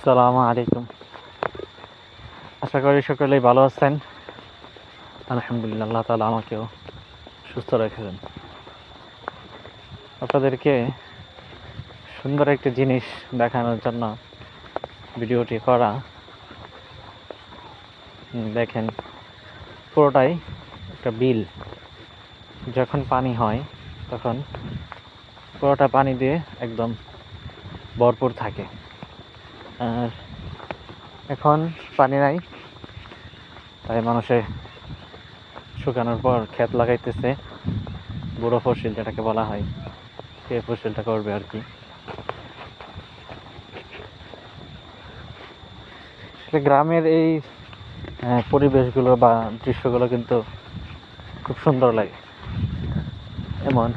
আসসালামু আলাইকুম। আশা করি সকলেই ভালো আছেন। আলহামদুলিল্লাহ, আল্লাহ তালা আমাকেও সুস্থ রেখেছেন। আপনাদেরকে সুন্দর একটি জিনিস দেখানোর জন্য ভিডিওটি করা। দেখেন, পুরোটাই একটা বিল। যখন পানি হয়, তখন পুরোটা পানি দিয়ে একদম ভরপুর থাকে। আর এখন পানি নাই। তাই মানুষে শুকানোর পর ক্ষেত লাগাইতেছে। বুড়ো ফসিল যেটাকে বলা হয়, সে ফসলটা করবে আর কি। গ্রামের এই পরিবেশগুলো বা দৃশ্যগুলো কিন্তু খুব সুন্দর লাগে। এমন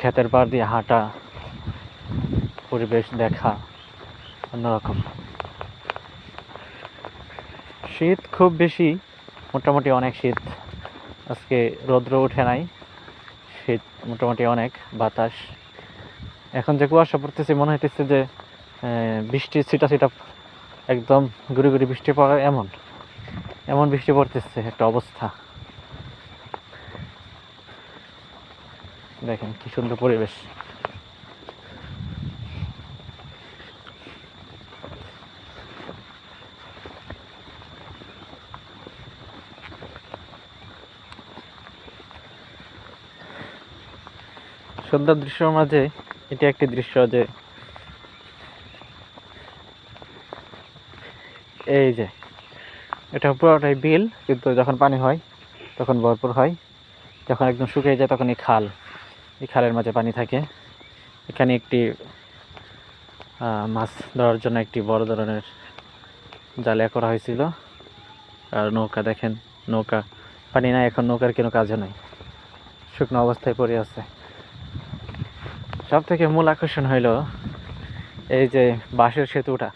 ক্ষেতের পাড় দিয়ে হাঁটা, পরিবেশ দেখা। অন্যরকম। শীত খুব বেশি, মোটামুটি অনেক শীত। আজকে রৌদ্র উঠে নাই, শীত মোটামুটি অনেক, বাতাস। এখন যে কুয়াশা পড়তেছে, মনে হইতেছে যে বৃষ্টি ছিটা ছিটা একদম গুড়ি গুড়ি বৃষ্টি পড়ে এমন। এমন বৃষ্টি পড়তেছে, একটা অবস্থা। দেখেন কি সুন্দর পরিবেশ। সুন্দর দৃশ্যের মাঝে এটি একটি দৃশ্য যে এই যে, এটা পুরোটাই বিল, কিন্তু যখন পানি হয়, তখন ভরপুর হয়। যখন একদম শুকিয়ে যায় তখন এই খাল। এই খালের মাঝে পানি থাকে। এখানে একটি মাছ ধরার জন্য একটি বড় ধরনের জালিয়া করা হয়েছিল। আর নৌকা দেখেন, নৌকা। পানি নাই, এখন নৌকার কোনো কাজও নাই। শুকনো অবস্থায় পড়ে আছে। সব থেকে মূল আকর্ষণ হইল এই যে বাঁশের সেতুটা।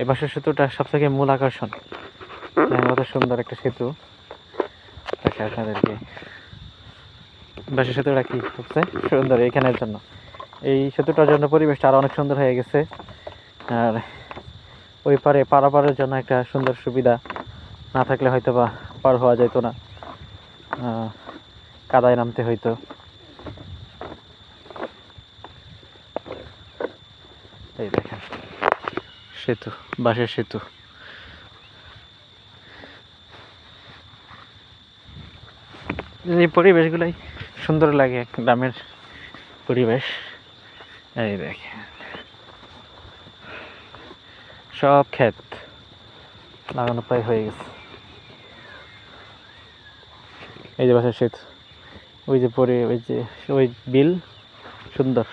এই বাঁশের সেতুটা সব থেকে মূল আকর্ষণ। কত সুন্দর একটা সেতু। দেখে আপনাদেরকে। বাঁশের সেতুটা কি? সবচেয়ে সুন্দর এখানের জন্য। এই সেতুটার জন্য পরিবেশটা আরও অনেক সুন্দর হয়ে গেছে। আর ওই পারে পারাপারের জন্য একটা সুন্দর সুবিধা না থাকলে হয়তো বা পার হওয়া যেত না। কাদায় নামতে হইতো। এই দেখেন, সেতু, বাঁশের সেতু। এই পরিবেশগুলাই সুন্দর লাগে গ্রামের পরিবেশ। এই দেখেন, সব ক্ষেত লাগানো প্রায় হয়ে গেছে। এই যে বাসার সেতু, ওই যে পরে, ওই যে, ওই বিল সুন্দর।